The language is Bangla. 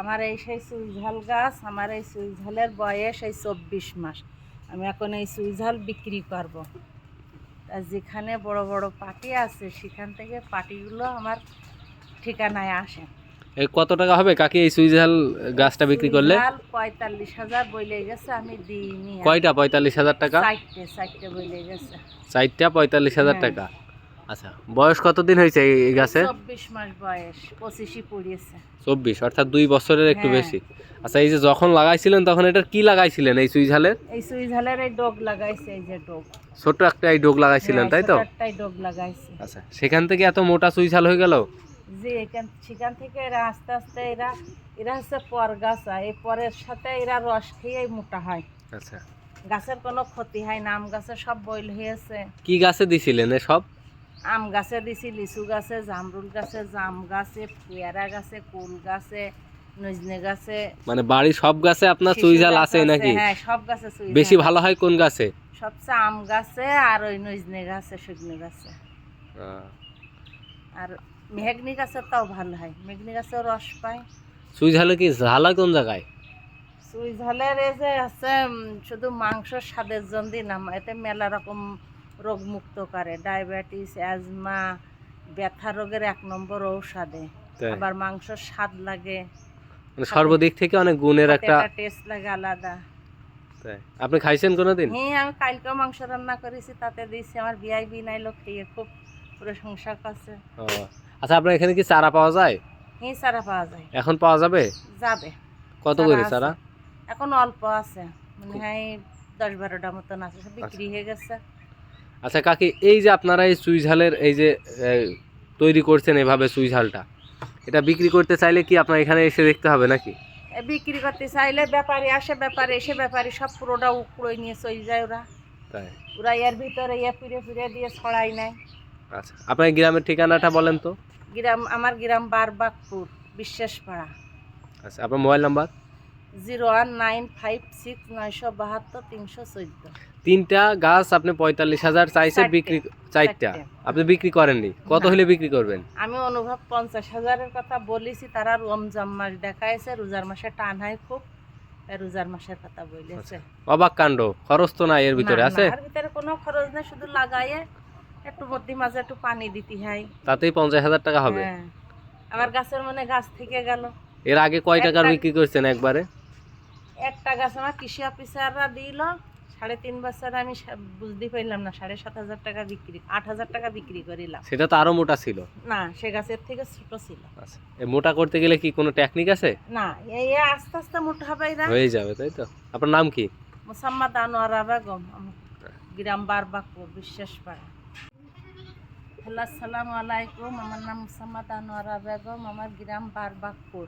আমার এই সেই সুইঝাল গাছ আমার এই সুইঝালের বয়স এই চব্বিশ মাস। আমি এখন এই সুইঝাল বিক্রি করব। তা যেখানে বড় বড় পাটি আছে সেখান থেকে পাটিগুলো আমার ঠিকানায় আসে। এই কত টাকা হবে কাকি এই সুইজাল গাছটা বিক্রি করলে? সুইঝাল পঁয়তাল্লিশ হাজার বইলে গেছে আমি দিইনি। কয়টা পঁয়তাল্লিশ হাজার টাকা? চারটে চারটে বইলে গেছে। চারটা পঁয়তাল্লিশ হাজার হ্যাঁ। টাকা। আচ্ছা বয়স কতদিন হয়েছে এই গাছে? চব্বিশ মাস বয়স পঁচিশই পড়িয়েছে। চব্বিশ অর্থাৎ দুই বছরের একটু হ্যাঁ। বেশি। আচ্ছা এই যে যখন লাগাইছিলেন তখন এটার কি লাগাইছিলেন এই সুইঝালের এই সুইঝালের এই ডোগ লাগাইছে এই যে ডোগ। ছোট্ট একটা এই ডোগ লাগাইছিলেন হ্যাঁ, তাই তো? একটাই ডোগ লাগাইছে। আচ্ছা সেখান থেকে এত মোটা সুইঝাল হয়ে গেল? যে এখান সেখান থেকে এরা আস্তে আস্তে এরা এরা হচ্ছে পর গাছা এই পরের সাথে এরা রস খেয়েই মোটা হয়। আচ্ছা। গাছের কোনো ক্ষতি হয় না আম গাছে সব বইল হয়েছে। কি গাছে দিছিলেন এ সব? আম গাছে দিছি লিচু গাছে জামরুল গাছে জাম গাছে পেয়ারা গাছে কুল গাছে নজনে গাছে। মানে বাড়ির সব গাছে আপনার গাছ আছে নাকি? হ্যাঁ সব গাছে বেশি ভালো হয় কোন গাছে? সবচেয়ে আম গাছে আর ওই নজনে গাছে শুকনো গাছে। আর মেঘনি গাছের তাও ভালো হয় মেঘনি গাছেও রস পায়। সুইঝালে কি ঝাল কোন জায়গায়? সুইঝালের এই যে আছে শুধু মাংস স্বাদের জন্য না এতে মেলা রকম রোগ মুক্ত করে ডায়াবেটিস অ্যাজমা ব্যথা রোগের এক নম্বর ঔষধে। আবার মাংস স্বাদ লাগে। মানে সর্বদিক থেকে অনেক গুণের একটা টেস্ট লাগে আলাদা। তাই? আপনি খাইছেন কোনোদিন? হ্যাঁ আমি কালকেও মাংস রান্না করেছি তাতে দিয়েছি আমার বিয়াই বিনাইলো খেয়ে খুব প্রশংসা করছে। আচ্ছা আপনার এখানে কি চারা পাওয়া যায়? হ্যাঁ চারা পাওয়া যায়। এখন পাওয়া যাবে? যাবে। কত করে চারা? এখন অল্প আছে। মানে হয় দশ বারোটা মতন আছে সব বিক্রি হয়ে গেছে। আচ্ছা কাকি এই যে আপনারা এই সুইঝালের এই যে তৈরি করছেন এভাবে সুইঝালটা এটা বিক্রি করতে চাইলে কি আপনার এখানে এসে দেখতে হবে নাকি? বিক্রি করতে চাইলে ব্যাপারী আসে ব্যাপারে এসে ব্যাপারে সব পুরোটা উকড়োই নিয়ে চলে যায় ওরা। তাই? ওরা এর ভিতরে ইয়ে ফিরে ফিরে দিয়ে ছড়াই নেয়। আচ্ছা আপনার গ্রামের ঠিকানাটা বলেন তো। গ্রাম আমার গ্রাম বারবাগপুর বিশ্বাসপাড়া। আচ্ছা আপনার mobile number? Zero one nine five six নয়শো বাহাত্তর তিনশো চোদ্দ। তিনটা গাছ আপনি পঁয়তাল্লিশ হাজার চাইছে বিক্রি চারটা। আপনি বিক্রি করেননি। কত হলে বিক্রি করবেন? আমি অনুভব পঞ্চাশ হাজারের কথা বলেছি তারা রমজান মাস দেখাইছে রোজার মাসে টান হয় খুব রোজার মাসের কথা বলেছে। অবাক কাণ্ড খরচ তো নাই এর ভিতরে আছে? এর ভিতরে কোনো খরচ নেই শুধু লাগাইয়ে একটু মধ্যে মাঝে একটু পানি দিতে হয়। তাতেই পঞ্চাশ হাজার টাকা হবে? হ্যাঁ। আমার গাছের মানে গাছ থেকে গেল। এর আগে কয় টাকার বিক্রি করছেন একবারে? একটা গাছ আমার কৃষি অফিসাররা দিল সাড়ে তিন বছর আমি বুঝতে পারলাম না সাড়ে সাত হাজার টাকা বিক্রি আট হাজার টাকা বিক্রি করিলাম। সেটা তো আরও মোটা ছিল। না সে গাছের থেকে ছোট ছিল। আচ্ছা মোটা করতে গেলে কি কোনো টেকনিক আছে? না এই আস্তে আস্তে মোটা হবে এরা। হয়ে যাবে তাই তো? আপনার নাম কি? মোসাম্মদ আনোয়ারা বেগম আমার গ্রাম বারবাকপুর বিশ্বাস পাড়া হ্যালো আসসালামু আলাইকুম। আমার নাম মোসাম্মদ আনোয়ারা বেগম আমার গ্রাম বারবাকপুর।